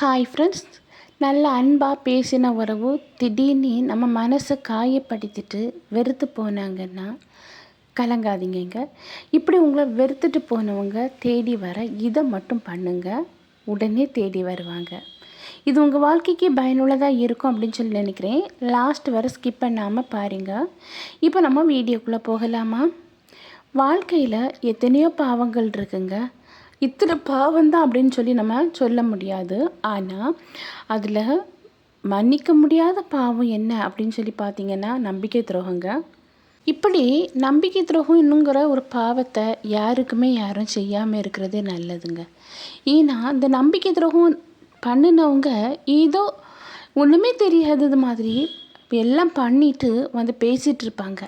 Hi friends நல்ல அன்பாக பேசின உறவு திடீர்னு நம்ம மனசை காயப்படுத்திட்டு வெறுத்து போனாங்கன்னா கலங்காதீங்க இப்படி உங்களை வெறுத்துட்டு போனவங்க தேடி வர இதை மட்டும் பண்ணுங்கள் உடனே தேடி வருவாங்க. இது உங்கள் வாழ்க்கைக்கு பயனுள்ளதாக இருக்கும் அப்படின்னு சொல்லி நினைக்கிறேன். லாஸ்ட் வரை ஸ்கிப் பண்ணாமல் பாருங்கள் இப்போ நம்ம வீடியோக்குள்ளே போகலாமா? வாழ்க்கையில் எத்தனையோ பாவங்கள் இருக்குங்க. இத்தனை பாவம் தான் அப்படின்னு சொல்லி நம்ம சொல்ல முடியாது. ஆனால் அதில் மன்னிக்க முடியாத பாவம் என்ன அப்படின்னு சொல்லி பார்த்தீங்கன்னா நம்பிக்கை துரோகங்க. இப்படி நம்பிக்கை துரோகம் இன்னுங்கிற ஒரு பாவத்தை யாருக்குமே யாரும் செய்யாமல் இருக்கிறதே நல்லதுங்க. ஏன்னா இந்த நம்பிக்கை துரோகம் பண்ணினவங்க ஏதோ ஒன்றுமே தெரியாதது மாதிரி எல்லாம் பண்ணிட்டு வந்து பேசிகிட்டு இருப்பாங்க.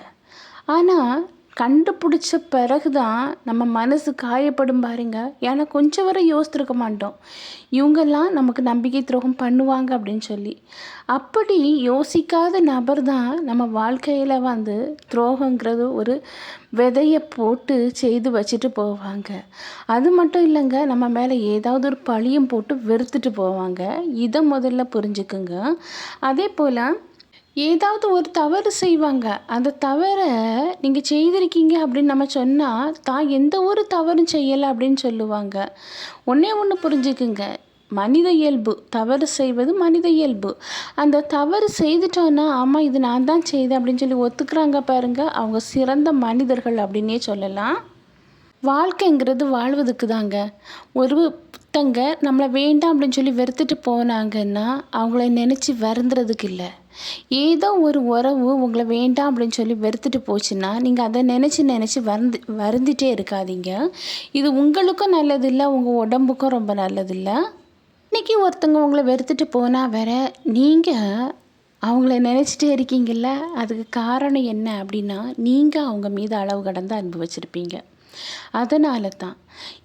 ஆனால் கண்டுபிடிச்ச பிறகு தான் நம்ம மனசு காயப்படும் பாருங்க. ஏன்னா கொஞ்சம் வரை யோசித்துருக்க மாட்டோம். இவங்கெல்லாம் நமக்கு நம்பிக்கை துரோகம் பண்ணுவாங்க அப்படின்னு சொல்லி. அப்படி யோசிக்காத நபர் தான் நம்ம வாழ்க்கையில் வந்து துரோகங்கிறது ஒரு விதையை போட்டு செய்து வச்சுட்டு போவாங்க. அது மட்டும் இல்லைங்க நம்ம மேலே ஏதாவது ஒரு பழியும் போட்டு வெறுத்துட்டு போவாங்க. இதை முதல்ல புரிஞ்சுக்குங்க. அதே போல் ஏதாவது ஒரு தவறு செய்வாங்க. அந்த தவறை நீங்கள் செய்திருக்கீங்க அப்படின்னு நம்ம சொன்னால் தான் எந்த ஒரு தவறும் செய்யலை அப்படின்னு சொல்லுவாங்க. ஒன்றே ஒன்று புரிஞ்சுக்குங்க. மனித இயல்பு. தவறு செய்வது மனித இயல்பு. அந்த தவறு செய்துட்டோன்னா ஆமாம் இது நான் தான் செய்தேன் அப்படின்னு சொல்லி ஒத்துக்கிறாங்க பாருங்கள் அவங்க சிறந்த மனிதர்கள் அப்படின்னே சொல்லலாம். வாழ்க்கைங்கிறது வாழ்வதுக்கு தாங்க. ஒரு புத்தங்க நம்மளை வேண்டாம் அப்படின்னு சொல்லி வெறுத்துட்டு போனாங்கன்னா அவங்கள நினச்சி வருந்துறதுக்கு இல்லை. ஏதோ ஒரு உறவு உங்களை வேண்டாம் அப்படின்னு சொல்லி வெறுத்துட்டு போச்சுன்னா நீங்கள் அதை நினச்சி நினச்சி வருந்து வருந்திட்டே இருக்காதீங்க. இது உங்களுக்கும் நல்லதில்லை உங்கள் உடம்புக்கும் ரொம்ப நல்லதில்லை. இன்றைக்கி ஒருத்தங்க உங்களை வெறுத்துட்டு போனால் வேற நீங்கள் அவங்கள நினச்சிட்டே இருக்கீங்கள்ல அதுக்கு காரணம் என்ன அப்படின்னா நீங்கள் அவங்க மீது அளவு கடந்து அனுபவிச்சிருப்பீங்க அதனால தான்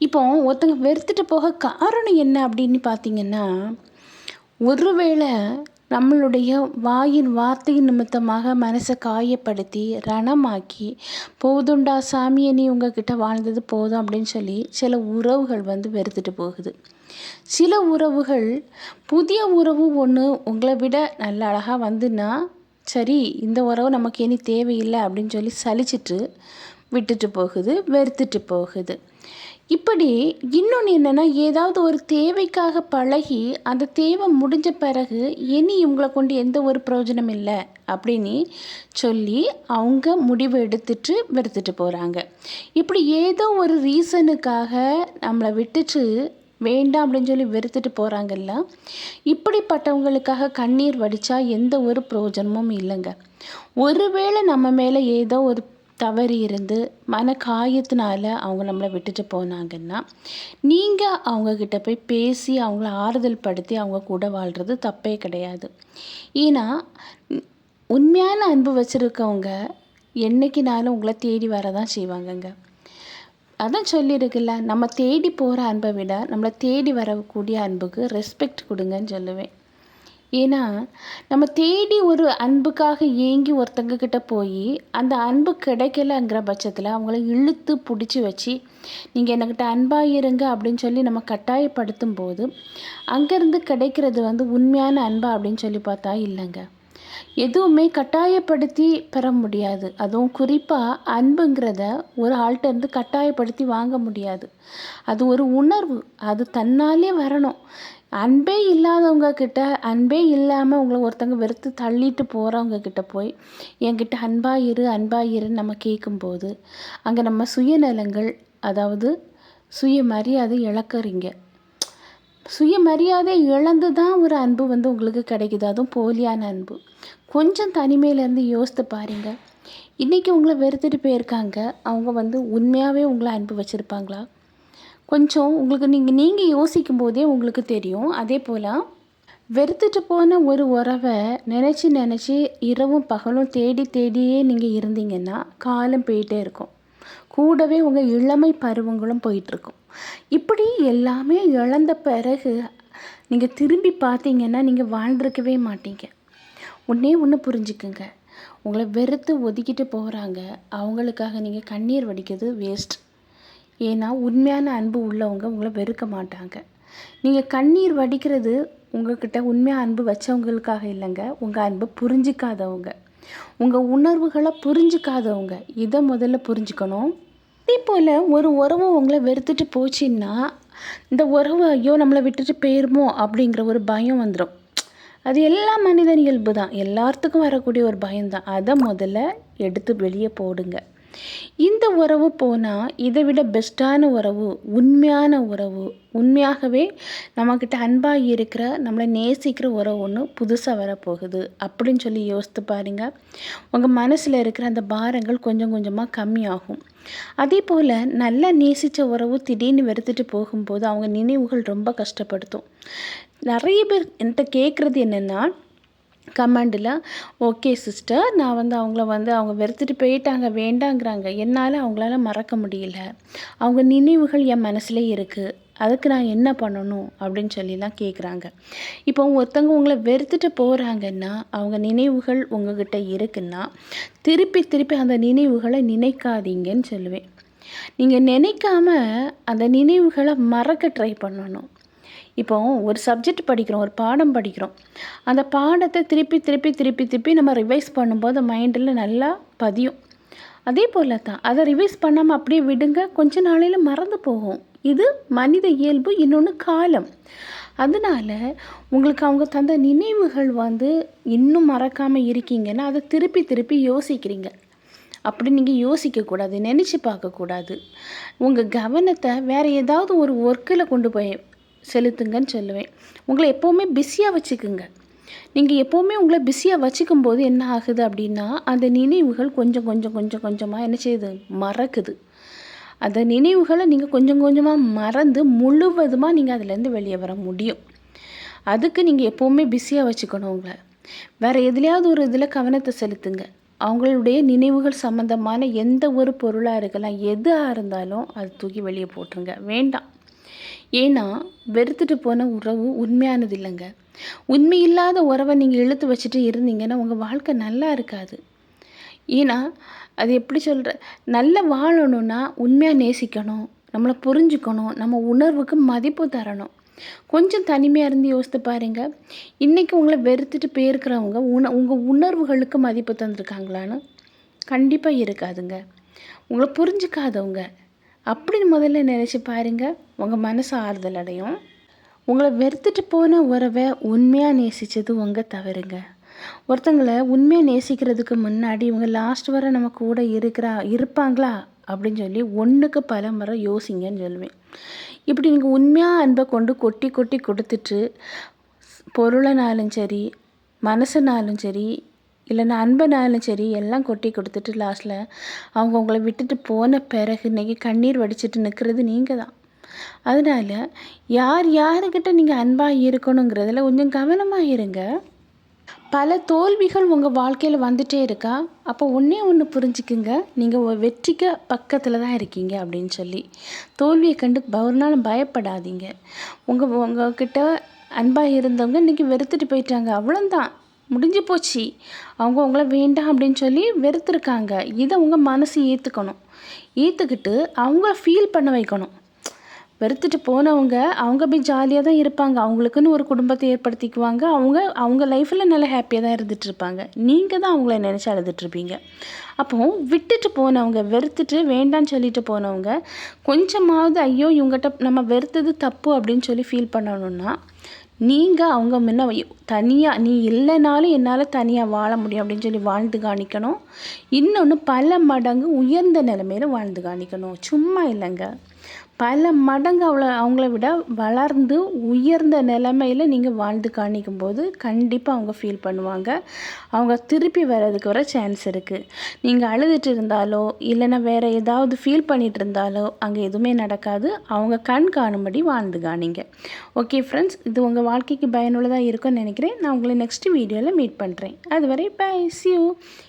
இப்போ ஒருத்தங்க வெறுத்துட்டு போக காரணம் என்ன அப்படின்னு பார்த்தீங்கன்னா ஒருவேளை நம்மளுடைய வாயின் வார்த்தையின் நிமித்தமாக மனசை காயப்படுத்தி ரணமாக்கி போதுண்டா சாமியை நீ உங்ககிட்ட வாழ்ந்தது போதும் அப்படின்னு சொல்லி சில உறவுகள் வந்து வெறுத்துட்டு போகுது. சில உறவுகள் புதிய உறவு ஒன்று உங்களை விட நல்ல அழகாக வந்துன்னா சரி இந்த உறவு நமக்கு இனி தேவையில்லை அப்படின்னு சொல்லி சலிச்சிட்டு விட்டுட்டு போகுது வெறுத்துட்டு போகுது. இப்படி இன்னொன்று என்னென்னா ஏதாவது ஒரு தேவைக்காக பழகி அந்த தேவை முடிஞ்ச பிறகு இனி இவங்களை கொண்டு எந்த ஒரு பிரயோஜனம் இல்லை அப்படின்னு சொல்லி அவங்க முடிவு எடுத்துட்டு வெறுத்துட்டு போகிறாங்க இப்படி ஏதோ ஒரு ரீசனுக்காக நம்மளை விட்டுட்டு வேண்டாம் அப்படின்னு சொல்லி வெறுத்துட்டு போகிறாங்கல்ல இப்படிப்பட்டவங்களுக்காக கண்ணீர் வடித்தா எந்த ஒரு பிரயோஜனமும் இல்லைங்க. ஒருவேளை நம்ம மேலே ஏதோ ஒரு தவறி இருந்து மன காயத்தினால அவங்க நம்மளை விட்டுட்டு போனாங்கன்னா நீங்கள் அவங்கக்கிட்ட போய் பேசி அவங்கள ஆறுதல் படுத்தி அவங்க கூட வாழ்கிறது தப்பே கிடையாது. ஏன்னா உண்மையான அன்பு வச்சுருக்கவங்க என்றைக்கினாலும் உங்களை தேடி வர தான் செய்வாங்கங்க. அதான் சொல்லியிருக்குல்ல நம்ம தேடி போகிற அன்பை விட நம்மளை தேடி வரக்கூடிய அன்புக்கு ரெஸ்பெக்ட் கொடுங்கன்னு சொல்லுவேன். ஏன்னா நம்ம தேடி ஒரு அன்புக்காக ஏங்கி ஒருத்தங்க கிட்ட போய் அந்த அன்பு கிடைக்கலங்கிற பட்சத்தில் அவங்கள இழுத்து பிடிச்சி வச்சு நீங்கள் என்கிட்ட அன்பாக இருங்க அப்படின்னு சொல்லி நம்ம கட்டாயப்படுத்தும் போது அங்கேருந்து கிடைக்கிறது வந்து உண்மையான அன்பா அப்படின்னு சொல்லி பார்த்தா இல்லைங்க. எதுவுமே கட்டாயப்படுத்தி பெற முடியாது. அதுவும் குறிப்பாக அன்புங்கிறத ஒரு ஆள்கிட்டருந்து கட்டாயப்படுத்தி வாங்க முடியாது. அது ஒரு உணர்வு. அது தன்னாலே வரணும். அன்பே இல்லாதவங்க கிட்ட அன்பே இல்லாமல் உங்களை ஒருத்தங்க வெறுத்து தள்ளிட்டு போகிறவங்க கிட்ட போய் என்கிட்ட அன்பாக இரு அன்பாக இருன்னு நம்ம கேட்கும்போது அங்கே நம்ம சுயநலங்கள் அதாவது சுயமரியாதை இழக்கிறீங்க. சுயமரியாதை இழந்து தான் ஒரு அன்பு வந்து உங்களுக்கு கிடைக்குது. அதுவும் போலியான அன்பு. கொஞ்சம் தனிமையிலேருந்து யோசித்து பாருங்கள் இன்றைக்கி உங்களை வெறுத்துட்டு போயிருக்காங்க. அவங்க வந்து உண்மையாகவே உங்களை அன்பு வச்சுருப்பாங்களா? கொஞ்சம் உங்களுக்கு நீங்கள் நீங்கள் யோசிக்கும் போதே உங்களுக்கு தெரியும். அதே போல் வெறுத்துட்டு போன ஒரு உறவை நினச்சி நினச்சி இரவும் பகலும் தேடி தேடியே நீங்கள் இருந்தீங்கன்னா காலம் போயிட்டே இருக்கும். கூடவே உங்கள் இளமை பருவங்களும் போயிட்டுருக்கும் இப்படி எல்லாமே இழந்த பிறகு நீங்கள் திரும்பி பார்த்தீங்கன்னா நீங்கள் வாழ்ந்திருக்கவே மாட்டீங்க. ஒன்றே ஒன்று புரிஞ்சுக்குங்க. உங்களை வெறுத்து ஒதுக்கிட்டு போகிறாங்க அவங்களுக்காக நீங்கள் கண்ணீர் வடிக்கிறது வேஸ்ட் ஏன்னா உண்மையான அன்பு உள்ளவங்க உங்களை வெறுக்க மாட்டாங்க. நீங்கள் கண்ணீர் வடிக்கிறது உங்கள்கிட்ட உண்மையாக அன்பு வச்சவங்களுக்காக இல்லைங்க. உங்கள் அன்பு புரிஞ்சிக்காதவங்க. உங்கள் உணர்வுகளை புரிஞ்சிக்காதவங்க. இதை முதல்ல புரிஞ்சுக்கணும். அதே போல் ஒரு உறவு உங்களை வெறுத்துட்டு போச்சுன்னா இந்த உறவு ஐயோ நம்மளை விட்டுட்டு போயிருமோ அப்படிங்கிற ஒரு பயம் வந்துடும் அது எல்லா மனிதன் இயல்பு தான் எல்லாத்துக்கும் வரக்கூடிய ஒரு பயம்தான். அதை முதல்ல எடுத்து வெளியே போடுங்க. இந்த உறவு போனால் இதை விட பெஸ்ட்டான உறவு உண்மையான உறவு உண்மையாகவே நம்மக்கிட்ட அன்பாக இருக்கிற நம்மளை நேசிக்கிற உறவு ஒன்று புதுசாக வரப்போகுது அப்படின்னு சொல்லி யோசித்து பாருங்கள் உங்கள் மனசில் இருக்கிற அந்த பாரங்கள் கொஞ்சம் கொஞ்சமாக கம்மியாகும். அதே போல் நல்லா நேசித்த உறவு திடீர்னு வெறுத்துட்டு போகும்போது அவங்க நினைவுகள் ரொம்ப கஷ்டப்படுத்தும். நிறைய பேர் என்கிட்ட கேட்குறது என்னென்னா கமெண்டில் ஓகே சிஸ்டர் நான் வந்து அவங்கள வந்து அவங்க வெறுத்துட்டு போயிட்டாங்க வேண்டாங்கிறாங்க. என்னால் அவங்களால மறக்க முடியல. அவங்க நினைவுகள் என் மனசில் இருக்குது அதுக்கு நான் என்ன பண்ணணும்? அப்படின்னு சொல்லிலாம் கேட்குறாங்க இப்போ ஒருத்தவங்க உங்களை வெறுத்துட்டு போகிறாங்கன்னா அவங்க நினைவுகள் உங்ககிட்ட இருக்குன்னா திருப்பி திருப்பி அந்த நினைவுகளை நினைக்காதீங்கன்னு சொல்லுவேன். நீங்கள் நினைக்காம அந்த நினைவுகளை மறக்க ட்ரை பண்ணணும். இப்போ ஒரு சப்ஜெக்ட் படிக்கிறோம் ஒரு பாடம் படிக்கிறோம். அந்த பாடத்தை திருப்பி திருப்பி திருப்பி திருப்பி நம்ம ரிவைஸ் பண்ணும்போது மைண்டில் நல்லா பதியும். அதே போல் தான் அதை ரிவைஸ் பண்ணாமல் அப்படியே விடுங்க கொஞ்ச நாளையில் மறந்து போகும். இது மனித இயல்பு இன்னொன்று காலம். அதனால் உங்களுக்கு அவங்க தந்த நினைவுகள் வந்து இன்னும் மறக்காமல் இருக்கீங்கன்னா அதை திருப்பி திருப்பி யோசிக்கிறீங்க. அப்படி நீங்கள் யோசிக்கக்கூடாது நினச்சி பார்க்கக்கூடாது உங்கள் கவனத்தை வேறு ஏதாவது ஒரு ஒர்க்கில் கொண்டு போய் செலுத்துங்கன்னு சொல்லுவேன். உங்களை எப்போவுமே பிஸியாக வச்சுக்குங்க. நீங்கள் எப்போவுமே உங்களை பிஸியாக வச்சுக்கும் போது என்ன ஆகுது அப்படின்னா அந்த நினைவுகள் கொஞ்சம் கொஞ்சம் கொஞ்சம் கொஞ்சமாக என்ன செய்யுது? மறக்குது. அந்த நினைவுகளை நீங்கள் கொஞ்சம் கொஞ்சமாக மறந்து முழுவதுமாக நீங்கள் அதுலேருந்து வெளியே வர முடியும். அதுக்கு நீங்கள் எப்போவுமே பிஸியாக வச்சுக்கணும் உங்களை. வேறு எதுலையாவது ஒரு இதில் கவனத்தை செலுத்துங்க. அவங்களுடைய நினைவுகள் சம்மந்தமான எந்த ஒரு பொருளாக இருக்கலாம் எதாக இருந்தாலும் அது தூக்கி வெளியே போட்டுருங்க. வேண்டாம். ஏன்னா வெறுத்துட்டு போன உறவு உண்மையானது இல்லைங்க உண்மை இல்லாத உறவை நீங்கள் இழுத்து வச்சுட்டு இருந்தீங்கன்னா உங்கள் வாழ்க்கை நல்லா இருக்காது. ஏன்னா அது எப்படி சொல்கிற நல்ல வாழணும்னா உண்மையாக நேசிக்கணும். நம்மளை புரிஞ்சுக்கணும். நம்ம உணர்வுக்கு மதிப்பு தரணும். கொஞ்சம் தனிமையாக இருந்து யோசித்து பாருங்கள் இன்றைக்கி உங்களை வெறுத்துட்டு போயிருக்கிறவங்க உண உங்கள் உணர்வுகளுக்கு மதிப்பு தந்திருக்காங்களான்னு கண்டிப்பாக இருக்காதுங்க. உங்களை புரிஞ்சுக்காதவங்க. அப்படின்னு முதல்ல நினச்சி பாருங்கள் உங்கள் மனசு ஆறுதல் அடையும். உங்களை வெறுத்துட்டு போன உறவை உண்மையாக நேசித்தது உங்கள் தவறுங்க. ஒருத்தங்களை உண்மையாக நேசிக்கிறதுக்கு முன்னாடி இவங்க லாஸ்ட் வர நம்ம கூட இருக்கிறா இருப்பாங்களா? அப்படின்னு சொல்லி ஒன்றுக்கு பல முறை யோசிங்கன்னு சொல்லுவேன். இப்படி நீங்கள் உண்மையாக அன்பை கொண்டு கொட்டி கொட்டி கொடுத்துட்டு பொருளைனாலும் சரி மனசுனாலும் சரி இல்லைன்னா அன்பனாலும் சரி எல்லாம் கொட்டி கொடுத்துட்டு லாஸ்ட்டில் அவங்க உங்களை விட்டுட்டு போன பிறகு இன்றைக்கி கண்ணீர் வடிச்சிட்டு நிற்கிறது நீங்கள் தான். அதனால் யார் யாருக்கிட்ட நீங்கள் அன்பாக இருக்கணுங்கிறதுல கொஞ்சம் கவனமாக இருங்க. பல தோல்விகள் உங்கள் வாழ்க்கையில் வந்துகிட்டே இருக்கா? அப்போ ஒன்றே ஒன்று புரிஞ்சுக்குங்க. நீங்கள் வெற்றிக்கு பக்கத்தில் தான் இருக்கீங்க அப்படின்னு சொல்லி. தோல்வியை கண்டு ஒரு பயப்படாதீங்க. உங்கள் உங்கள்கிட்ட அன்பாக இருந்தவங்க இன்றைக்கி வெறுத்துட்டு போயிட்டாங்க. அவ்வளோந்தான் முடிஞ்சு போச்சு. அவங்க உங்களை வேண்டாம் அப்படின்னு சொல்லி வெறுத்துருக்காங்க. இதை உங்கள் மனசு ஏற்றுக்கணும் ஏற்றுக்கிட்டு அவங்கள ஃபீல் பண்ண வைக்கணும். வெறுத்துட்டு போனவங்க அவங்க போய் ஜாலியாக தான் இருப்பாங்க. அவங்களுக்குன்னு ஒரு குடும்பத்தை ஏற்படுத்திக்குவாங்க. அவங்க அவங்க லைஃப்பில் நல்லா ஹாப்பியாக தான் இருந்துகிட்ருப்பாங்க நீங்கள் தான் அவங்கள நினச்சி அழுதுட்ருப்பீங்க அப்போது விட்டுட்டு போனவங்க வெறுத்துட்டு வேண்டான்னு சொல்லிட்டு போனவங்க கொஞ்சமாவது ஐயோ இவங்ககிட்ட நம்ம வெறுத்தது தப்பு அப்படின்னு சொல்லி ஃபீல் பண்ணணுன்னா நீங்கள் அவங்க முன்ன தனியாக நீ இல்லைனாலும் என்னால் தனியாக வாழ முடியும் அப்படின்னு சொல்லி வாழ்ந்து காணிக்கணும். இன்னொன்று பல மடங்கு உயர்ந்த நிலைமையில வாழ்ந்து காணிக்கணும். சும்மா இல்லைங்க. பல மடங்கு அவளை அவங்கள விட வளர்ந்து உயர்ந்த நிலமையில் நீங்கள் வாழ்ந்து காணிக்கும் போது கண்டிப்பாக அவங்க ஃபீல் பண்ணுவாங்க. அவங்க திருப்பி வர்றதுக்கு வர சான்ஸ் இருக்குது நீங்கள் அழுதுட்டு இருந்தாலோ இல்லைன்னா வேறு ஏதாவது ஃபீல் பண்ணிகிட்டு இருந்தாலோ அங்கே எதுவுமே நடக்காது. அவங்க கண் காணும்படி வாழ்ந்து காணிங்க ஓகே ஃப்ரெண்ட்ஸ் இது உங்கள் வாழ்க்கைக்கு பயனுள்ளதாக இருக்கும்னு நினைக்கிறேன். நான் உங்களை நெக்ஸ்ட் வீடியோவில் மீட் பண்ணுறேன் அதுவரை பை சியூ